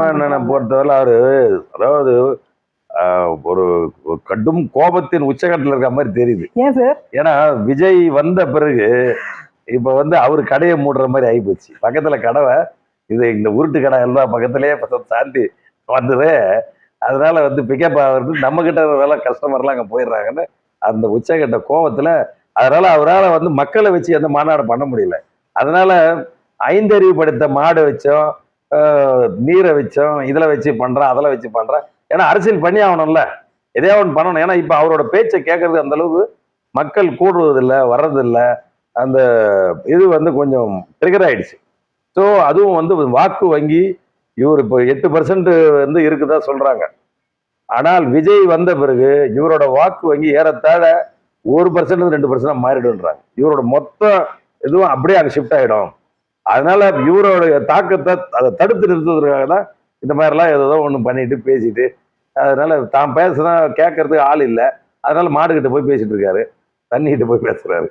அண்ணனை பொறுத்தவரை அவரு அதாவது ஒரு கடும் கோபத்தின் உச்சகட்டத்தில் இருக்க மாதிரி தெரியுது. ஏன் சார்? ஏன்னா விஜய் வந்த பிறகு இப்ப வந்து அவர் கடையை மூடுற மாதிரி ஆகிப்போச்சு பக்கத்துல கடவை இது இந்த உருட்டு கடை எல்லாம் பக்கத்துலயே சாந்தி வந்தது. அதனால வந்து பிக்கப் ஆகிறது நம்ம கிட்ட வேலை கஸ்டமர்லாம் அங்கே போயிடுறாங்கன்னு அந்த உச்சகட்ட கோபத்துல அதனால அவரால் வந்து மக்களை வச்சு எந்த மாநாடு பண்ண முடியல. அதனால ஐந்தறிவு படைத்த மாடு வச்சோம் நீரை வச்சோம் இதில் வச்சு பண்ணுறேன் அதில் வச்சு பண்ணுறேன் ஏன்னா அரசியல் பண்ணி ஆகணும்ல. எதையோ ஒன்று பண்ணணும். ஏன்னா இப்போ அவரோட பேச்சை கேட்கறது அந்த அளவுக்கு மக்கள் கூடுறதில்ல வர்றதில்லை. அந்த இது வந்து கொஞ்சம் ட்ரிகர் ஆயிடுச்சு. ஸோ அதுவும் வந்து வாக்கு வங்கி இவர் இப்போ எட்டு பர்சன்ட் வந்து இருக்குதா சொல்கிறாங்க ஆனால் விஜய் வந்த பிறகு இவரோட வாக்கு வங்கி ஏறத்தாழ ஒரு பர்சன்ட் ரெண்டு பர்சன்டாக மாறிடுன்றாங்க இவரோட மொத்த இதுவும் அப்படியே அங்கே ஷிஃப்ட் ஆகிடும் அதனால இவரோட தாக்கத்தை அதை தடுத்து நிறுத்துவதற்காக தான் இந்த மாதிரிலாம் ஏதோ ஒன்று பண்ணிட்டு பேசிட்டு அதனால தான் பேசுனா கேட்கறதுக்கு ஆள் இல்லை. அதனால மாடுகிட்ட போய் பேசிட்டு இருக்காரு. தண்ணிக்கிட்ட போய் பேசுறாரு.